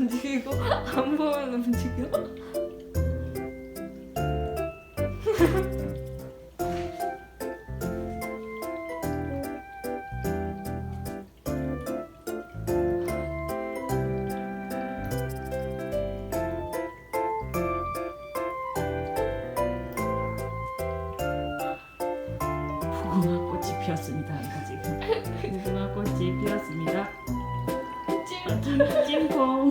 움직이고 안 보면 움직여. 꽃이 피었습니다. 지금 무궁화 꽃이 피었습니다. 眼金光。